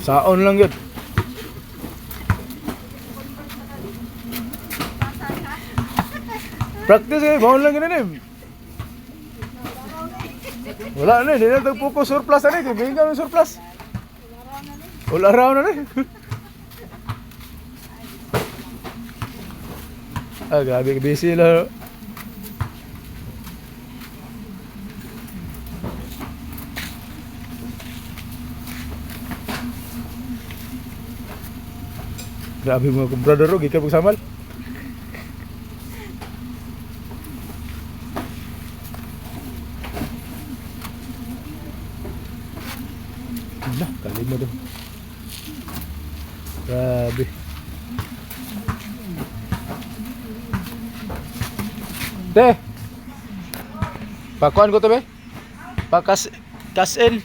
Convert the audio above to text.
Saon lang yun. Practice eh, bawal lang yun eh. Wala na, hindi na tagpo ko surplus na eh. Bigyan kami surplus. Wala raw na eh. ah, grabe, busy lang. Grabe mga komprador, oh, gikan pagsamal. Ala, kalima doon. Grabe. Te! Pakuan ko to be? Pakas... Kas in.